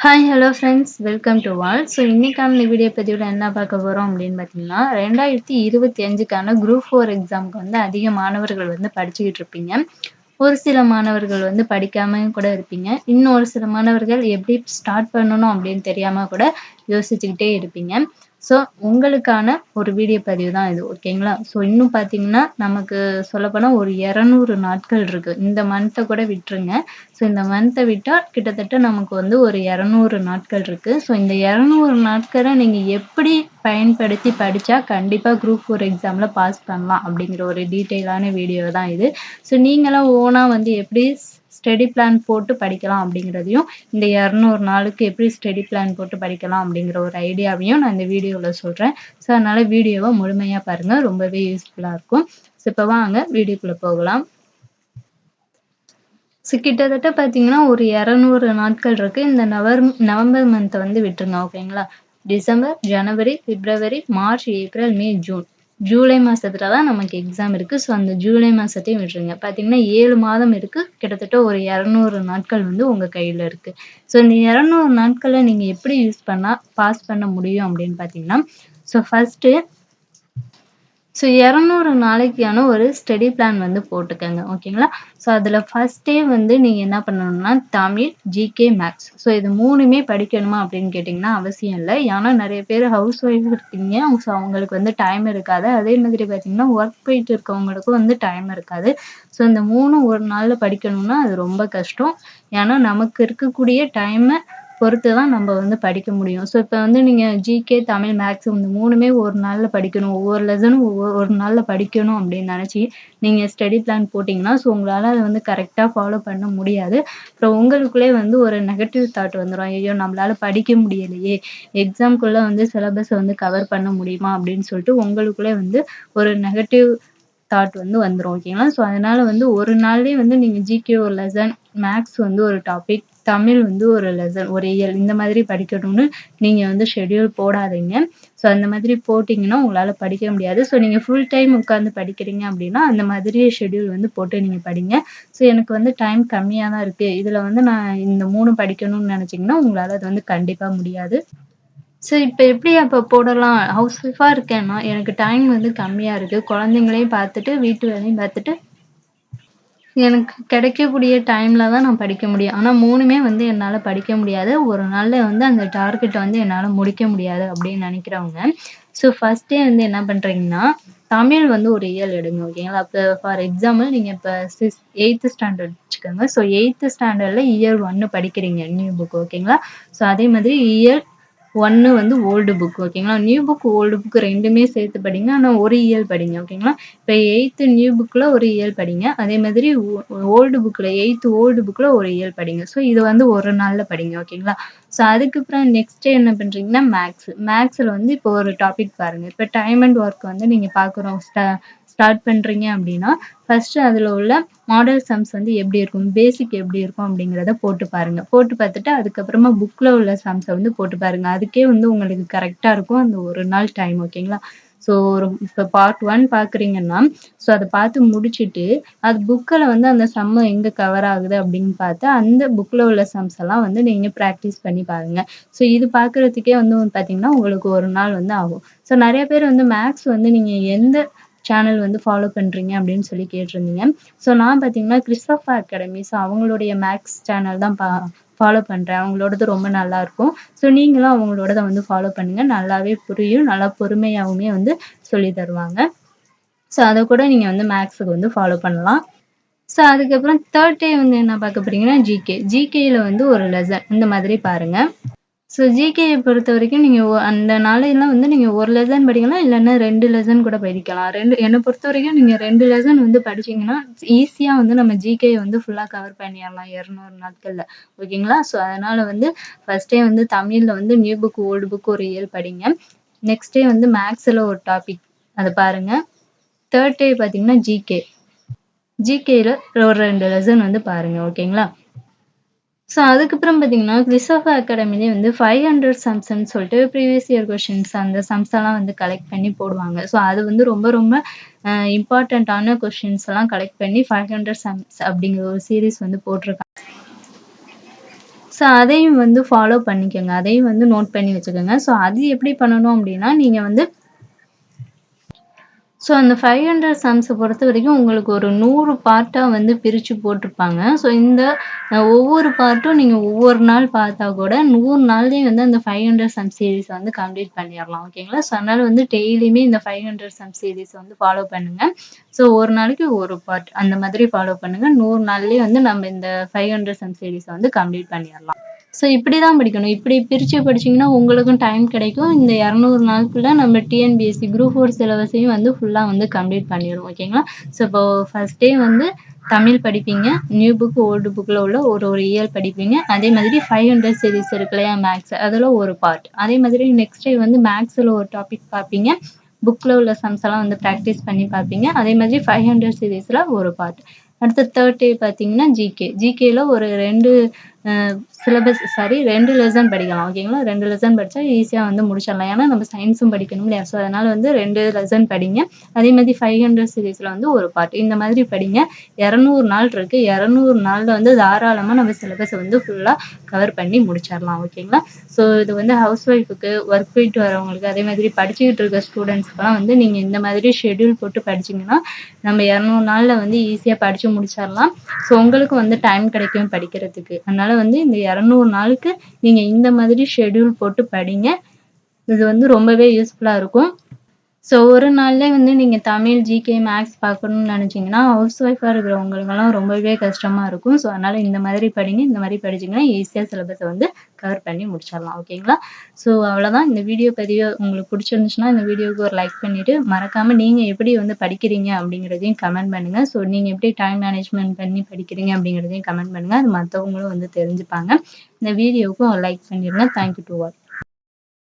Hi hello friends welcome to wall so இன்னைக்கான இந்த video பதிவில் என்ன பார்க்க போகிறோம் அப்படின்னு பார்த்தீங்கன்னா ரெண்டாயிரத்தி இருபத்தி அஞ்சுக்கான குரூப் ஃபோர் எக்ஸாமுக்கு வந்து அதிக மாணவர்கள் வந்து படிச்சுக்கிட்டு இருப்பீங்க. ஒரு சில மாணவர்கள் வந்து படிக்காம கூட இருப்பீங்க. இன்னும் ஒரு சில மாணவர்கள் எப்படி ஸ்டார்ட் பண்ணணும் அப்படின்னு தெரியாம கூட யோசிச்சுக்கிட்டே இருப்பீங்க. ஸோ உங்களுக்கான ஒரு வீடியோ பதிவு தான் இது ஓகேங்களா ஸோ இன்னும் பார்த்தீங்கன்னா நமக்கு சொல்லப்போனால் ஒரு இரநூறு நாட்கள் இருக்குது இந்த மந்த்தை கூட விட்டுருங்க. ஸோ இந்த மந்த்தை விட்டால் கிட்டத்தட்ட நமக்கு வந்து ஒரு இரநூறு நாட்கள் இருக்குது ஸோ இந்த இரநூறு நாட்களை நீங்கள் எப்படி பயன்படுத்தி படித்தா கண்டிப்பாக குரூப் ஃபோர் எக்ஸாமில் பாஸ் பண்ணலாம் அப்படிங்கிற ஒரு டீட்டெயிலான வீடியோ தான் இது. ஸோ நீங்களாம் ஓனாக வந்து எப்படி ஸ்டடி பிளான் போட்டு படிக்கலாம் அப்படிங்கிறதையும் இந்த இரநூறு நாளுக்கு எப்படி ஸ்டடி பிளான் போட்டு படிக்கலாம் அப்படிங்கிற ஒரு ஐடியாவையும் நான் இந்த வீடியோவில் சொல்கிறேன் ஸோ அதனால் வீடியோவை முழுமையாக பாருங்கள் ரொம்பவே யூஸ்ஃபுல்லாக இருக்கும். ஸோ இப்போ வாங்க வீடியோக்குள்ளே போகலாம். ஸோ கிட்டத்தட்ட பார்த்தீங்கன்னா ஒரு இரநூறு நாட்கள் இருக்குது இந்த நவர் நவம்பர் மந்த்தை வந்து விட்டுருங்க ஓகேங்களா டிசம்பர் ஜனவரி பிப்ரவரி மார்ச் ஏப்ரல் மே ஜூன். ஜூலை மாசத்துல தான் நமக்கு எக்ஸாம் இருக்கு. ஸோ அந்த ஜூலை மாசத்தையும் விட்டுருங்க. பார்த்தீங்கன்னா ஏழு மாதம் இருக்கு. கிட்டத்தட்ட ஒரு இரநூறு நாட்கள் வந்து உங்க கையில இருக்கு. ஸோ இந்த இரநூறு நாட்களை நீங்க எப்படி யூஸ் பண்ணா பாஸ் பண்ண முடியும் அப்படின்னு பார்த்தீங்கன்னா ஸோ ஃபர்ஸ்ட் ஸோ இரநூறு நாளைக்கான ஒரு ஸ்டடி பிளான் வந்து போட்டுக்கோங்க ஓகேங்களா ஸோ அதில் ஃபஸ்ட்டே வந்து நீங்கள் என்ன பண்ணணும்னா தமிழ் ஜிகே மேக்ஸ் ஸோ இது மூணுமே படிக்கணுமா அப்படின்னு கேட்டிங்கன்னா அவசியம் இல்லை. ஏன்னா நிறைய பேர் ஹவுஸ் ஒய்ஃப் இருக்கீங்க. ஸோ அவங்களுக்கு வந்து டைம் இருக்காது. அதே மாதிரி பார்த்தீங்கன்னா ஒர்க் போயிட்டு இருக்கவங்களுக்கும் வந்து டைம் இருக்காது. ஸோ இந்த மூணு ஒரு நாளில் படிக்கணும்னா அது ரொம்ப கஷ்டம். ஏன்னா நமக்கு இருக்கக்கூடிய டைமை பொறுத்து தான் நம்ம வந்து படிக்க முடியும். ஸோ இப்போ வந்து நீங்கள் ஜிகே தமிழ் மேக்ஸ் இந்த மூணுமே ஒரு நாளில் படிக்கணும். ஒவ்வொரு லெசனும் ஒவ்வொரு ஒரு நாளில் படிக்கணும் அப்படின்னு நினச்சி நீங்கள் ஸ்டடி பிளான் போட்டிங்கன்னா ஸோ உங்களால் அதை வந்து கரெக்டாக ஃபாலோ பண்ண முடியாது. அப்புறம் உங்களுக்குள்ளே வந்து ஒரு நெகட்டிவ் தாட் வந்துடும் ஐயோ நம்மளால் படிக்க முடியலையே. எக்ஸாம்குள்ளே வந்து சிலபஸை வந்து கவர் பண்ண முடியுமா அப்படின்னு சொல்லிட்டு உங்களுக்குள்ளே வந்து ஒரு நெகட்டிவ் தாட் வந்து வந்துடும் ஓகேங்களா ஸோ அதனால வந்து ஒரு நாள்லேயே வந்து நீங்கள் ஜிகே ஒரு லெசன் மேக்ஸ் வந்து ஒரு டாபிக் தமிழ் வந்து ஒரு லெசன் ஒரு இயல் இந்த மாதிரி படிக்கணும்னு நீங்கள் வந்து ஷெட்யூல் போடாதீங்க. ஸோ அந்த மாதிரி போட்டிங்கன்னா உங்களால் படிக்க முடியாது. ஸோ நீங்கள் ஃபுல் டைம் உட்காந்து படிக்கிறீங்க அப்படின்னா அந்த மாதிரி ஷெட்யூல் வந்து போட்டு நீங்கள் படிங்க. ஸோ எனக்கு வந்து டைம் கம்மியாக தான் இருக்குது இதில் வந்து நான் இந்த மூணு படிக்கணும்னு நினச்சிங்கன்னா உங்களால் அது வந்து கண்டிப்பாக முடியாது. ஸோ இப்போ எப்படி அப்போ போடலாம்? ஹவுஸ் ஒய்ஃபாக இருக்கேன்னா எனக்கு டைம் வந்து கம்மியாக இருக்குது குழந்தைங்களையும் பார்த்துட்டு வீட்டு வேலையும் பார்த்துட்டு எனக்கு கிடைக்கக்கூடிய டைமில் தான் நான் படிக்க முடியும். ஆனால் மூணுமே வந்து என்னால் படிக்க முடியாது. ஒரு நாளில் வந்து அந்த டார்கெட்டை வந்து என்னால் முடிக்க முடியாது அப்படின்னு நினைக்கிறவங்க. ஸோ ஃபஸ்ட்டே வந்து என்ன பண்ணுறீங்கன்னா தமிழ் வந்து ஒரு இயல் எடுங்க ஓகேங்களா இப்போ ஃபார் எக்ஸாம்பிள் நீங்கள் இப்போ சிக்ஸ் எயித்து ஸ்டாண்டர்ட் வச்சுக்கோங்க. ஸோ எயித்து ஸ்டாண்டர்ட்ல இயர் ஒன்று படிக்கிறீங்க நியூ புக் ஓகேங்களா ஸோ அதே மாதிரி இயர் ஒன்று வந்து ஓல்டு புக் ஓகேங்களா நியூ புக் ஓல்டு புக் ரெண்டுமே சேர்த்து படிங்க. ஆனால் ஒரு இயல் படிங்க ஓகேங்களா இப்போ எயித்து நியூ புக்கில் ஒரு இயல் படிங்க. அதே மாதிரி ஓல்டு புக்கில் எயித்து ஓல்டு புக்கில் ஒரு இயல் படிங்க. ஸோ இது வந்து ஒரு நாளில் படிங்க ஓகேங்களா ஸோ அதுக்கப்புறம் நெக்ஸ்ட் என்ன பண்ணுறீங்கன்னா மேக்ஸ் மேக்ஸில் வந்து இப்போ ஒரு டாபிக் பாருங்கள் இப்போ டைம் அண்ட் ஒர்க் வந்து நீங்கள் பார்க்குறோம் ஸ்டார்ட் பண்ணுறீங்க அப்படின்னா ஃபஸ்ட்டு அதில் உள்ள மாடல் சம்ஸ் வந்து எப்படி இருக்கும் பேசிக் எப்படி இருக்கும் அப்படிங்கிறத போட்டு பாருங்கள் போட்டு பார்த்துட்டு அதுக்கப்புறமா புக்கில் உள்ள சம்ஸை வந்து போட்டு பாருங்கள் அதுக்கே வந்து உங்களுக்கு கரெக்டாக இருக்கும். அந்த ஒரு நாள் டைம் ஓகேங்களா ஸோ ஒரு இப்போ பார்ட் ஒன் பார்க்குறீங்கன்னா ஸோ அதை பார்த்து முடிச்சுட்டு அது புக்கில் வந்து அந்த சம்ம எங்கே கவர் ஆகுது அப்படின்னு பார்த்து அந்த புக்கில் உள்ள சம்ஸ் எல்லாம் வந்து நீங்கள் ப்ராக்டிஸ் பண்ணி பாருங்கள் ஸோ இது பார்க்குறதுக்கே வந்து பார்த்தீங்கன்னா உங்களுக்கு ஒரு நாள் வந்து ஆகும். ஸோ நிறைய பேர் வந்து மேக்ஸ் வந்து நீங்கள் எந்த சேனல் வந்து ஃபாலோ பண்ணுறீங்க அப்படின்னு சொல்லி கேட்டிருந்தீங்க. ஸோ நான் பார்த்தீங்கன்னா கிறிஸ்டோஃபா அகாடமி ஸோ அவங்களுடைய மேக்ஸ் சேனல் தான் பா ஃபாலோ பண்ணுறேன் அவங்களோடது ரொம்ப நல்லா இருக்கும். ஸோ நீங்களும் அவங்களோடத வந்து ஃபாலோ பண்ணுங்கள் நல்லாவே புரியும். நல்லா பொறுமையாகவுமே வந்து சொல்லி தருவாங்க. ஸோ அதை கூட நீங்கள் வந்து மேக்ஸுக்கு வந்து ஃபாலோ பண்ணலாம். ஸோ அதுக்கப்புறம் தேர்ட் டே வந்து என்ன பார்க்க போறீங்கன்னா ஜிகே ஜிகேயில் வந்து ஒரு லெசன் இந்த மாதிரி பாருங்கள் ஸோ ஜிகேயை பொறுத்த வரைக்கும் நீங்கள் அந்த நாளையெல்லாம் வந்து நீங்கள் ஒரு லெசன் படிக்கலாம் இல்லைன்னா ரெண்டு லெசன் கூட படிக்கலாம். ரெண்டு என்னை பொறுத்த வரைக்கும் நீங்கள் ரெண்டு லெசன் வந்து படிச்சீங்கன்னா ஈஸியாக வந்து நம்ம ஜிகேயை வந்து ஃபுல்லாக கவர் பண்ணிடலாம் இரநூறு நாட்களில். ஓகேங்களா ஸோ அதனால் வந்து ஃபஸ்ட்டே வந்து தமிழில் வந்து நியூ புக் ஓல்டு புக் ஒரு இயல் படிங்க. நெக்ஸ்ட் டே வந்து மேக்ஸில் ஒரு டாபிக் அதை பாருங்கள் தேர்ட் டே பார்த்தீங்கன்னா ஜிகே ஜிகேயில் ஒரு ரெண்டு லெசன் வந்து பாருங்கள் ஓகேங்களா ஸோ அதுக்கப்புறம் பார்த்தீங்கன்னா கிறிஸ்டோஃபா அகாடமிலே வந்து ஃபைவ் ஹண்ட்ரட் சம்ஸ்ன்னு சொல்லிட்டு ப்ரீவியஸ் இயர் கொஷின்ஸ் அந்த சம்ஸ் எல்லாம் வந்து கலெக்ட் பண்ணி போடுவாங்க. ஸோ அது வந்து ரொம்ப ரொம்ப இம்பார்ட்டண்ட்டான கொஷின்ஸ் எல்லாம் கலெக்ட் பண்ணி ஃபைவ் ஹண்ட்ரட் சம்ஸ் அப்படிங்கிற ஒரு சீரீஸ் வந்து போட்டிருக்காங்க. ஸோ அதையும் வந்து ஃபாலோ பண்ணிக்கோங்க. அதையும் வந்து நோட் பண்ணி வச்சுக்கோங்க. ஸோ அது எப்படி பண்ணணும் அப்படின்னா நீங்கள் வந்து ஸோ அந்த ஃபைவ் ஹண்ட்ரட் சம்ஸை பொறுத்த வரைக்கும் உங்களுக்கு ஒரு நூறு பார்ட்டாக வந்து பிரித்து போட்டிருப்பாங்க. ஸோ இந்த ஒவ்வொரு பார்ட்டும் நீங்கள் ஒவ்வொரு நாள் பார்த்தா கூட நூறு நாள்லேயும் வந்து அந்த ஃபைவ் ஹண்ட்ரட் சம் சீரீஸ் வந்து கம்ப்ளீட் பண்ணிடலாம். ஓகேங்களா ஸோ அதனால் வந்து டெய்லியுமே இந்த ஃபைவ் ஹண்ட்ரட் சம் சீரீஸ் வந்து ஃபாலோ பண்ணுங்கள் ஸோ ஒரு நாளைக்கு ஒரு பார்ட் அந்த மாதிரி ஃபாலோ பண்ணுங்கள் நூறு நாள்லேயே வந்து நம்ம இந்த ஃபைவ் ஹண்ட்ரட் சம் சீரீஸை வந்து கம்ப்ளீட் பண்ணிடலாம். ஸோ இப்படி தான் படிக்கணும். இப்படி பிரித்து படிச்சீங்கன்னா உங்களுக்கும் டைம் கிடைக்கும். இந்த இரநூறு நாளுக்குள்ள நம்ம டிஎன்பிஎஸ்சி குரூப் ஃபோர் சிலபஸையும் வந்து ஃபுல்லாக வந்து கம்ப்ளீட் பண்ணிடும் ஓகேங்களா ஸோ இப்போ ஃபர்ஸ்ட் டே வந்து தமிழ் படிப்பீங்க. நியூ புக் ஓல்டு புக்கில் உள்ள ஒரு ஒரு இயர் படிப்பீங்க. அதே மாதிரி ஃபைவ் ஹண்ட்ரட் சீரிஸ் இருக்கு இல்லையா மேக்ஸ் அதில் ஒரு பார்ட் அதே மாதிரி நெக்ஸ்ட் டே வந்து மேக்ஸில் ஒரு டாபிக் பார்ப்பீங்க. புக்கில் உள்ள சம்ஸ் எல்லாம் வந்து ப்ராக்டிஸ் பண்ணி பார்ப்பீங்க. அதே மாதிரி ஃபைவ் ஹண்ட்ரட் சீரீஸில் ஒரு பார்ட் அடுத்த தேர்ட் டே பார்த்தீங்கன்னா ஜிகே ஜிகேல ஒரு ரெண்டு சிலபஸ் சாரி ரெண்டு லெசன் படிக்கலாம் ஓகேங்களா ரெண்டு லெசன் படித்தா ஈஸியாக வந்து முடிச்சிடலாம். ஏன்னா நம்ம சயின்ஸும் படிக்கணும் இல்லையா? ஸோ அதனால் வந்து ரெண்டு லெசன் படிங்க. அதே மாதிரி ஃபைவ் ஹண்ட்ரட் சீரீஸில் வந்து ஒரு பார்ட் இந்த மாதிரி படிங்க. இரநூறு நாள் இருக்குது இரநூறு நாளில் வந்து தாராளமாக நம்ம சிலபஸை வந்து ஃபுல்லாக கவர் பண்ணி முடிச்சிடலாம் ஓகேங்களா ஸோ இது வந்து ஹவுஸ் ஒய்ஃபுக்கு ஒர்க் போயிட்டு வரவங்களுக்கு அதே மாதிரி படிச்சுக்கிட்டு இருக்க ஸ்டூடெண்ட்ஸ்க்குலாம் வந்து நீங்கள் இந்த மாதிரி ஷெட்யூல் போட்டு படிச்சீங்கன்னா நம்ம இரநூறு நாளில் வந்து ஈஸியாக படித்து முடிச்சிடலாம். ஸோ உங்களுக்கு வந்து டைம் கிடைக்கும் படிக்கிறதுக்கு. அதனால் வந்து இந்த இரநூறு நாளுக்கு நீங்கள் இந்த மாதிரி ஷெட்யூல் போட்டு படிங்க. இது வந்து ரொம்பவே யூஸ்ஃபுல்லாக இருக்கும். ஸோ ஒரு நாள்ல வந்து நீங்கள் தமிழ் ஜிகே மேக்ஸ் பார்க்கணும்னு நினச்சிங்கன்னா ஹவுஸ் ஒய்ஃபாக இருக்கிறவங்களுக்கெல்லாம் ரொம்பவே கஷ்டமாக இருக்கும். ஸோ அதனால் இந்த மாதிரி படிங்க இந்த மாதிரி படிச்சிங்கன்னா ஈஸியாக சிலபஸை வந்து கவர் பண்ணி முடிச்சிடலாம் ஓகேங்களா ஸோ அவ்வளோதான் இந்த வீடியோ பதிவு உங்களுக்கு பிடிச்சிருந்துச்சுன்னா இந்த வீடியோவுக்கு ஒரு லைக் பண்ணிவிட்டு மறக்காமல் நீங்கள் எப்படி வந்து படிக்கிறீங்க அப்படிங்கிறதையும் கமெண்ட் பண்ணுங்கள் ஸோ நீங்கள் எப்படி டைம் மேனேஜ்மெண்ட் பண்ணி படிக்கிறீங்க அப்படிங்கிறதையும் கமெண்ட் பண்ணுங்கள் அது மற்றவங்களும் வந்து தெரிஞ்சுப்பாங்க. இந்த வீடியோவுக்கும் லைக் பண்ணிடுங்க தேங்க்யூ டு வாட்ச்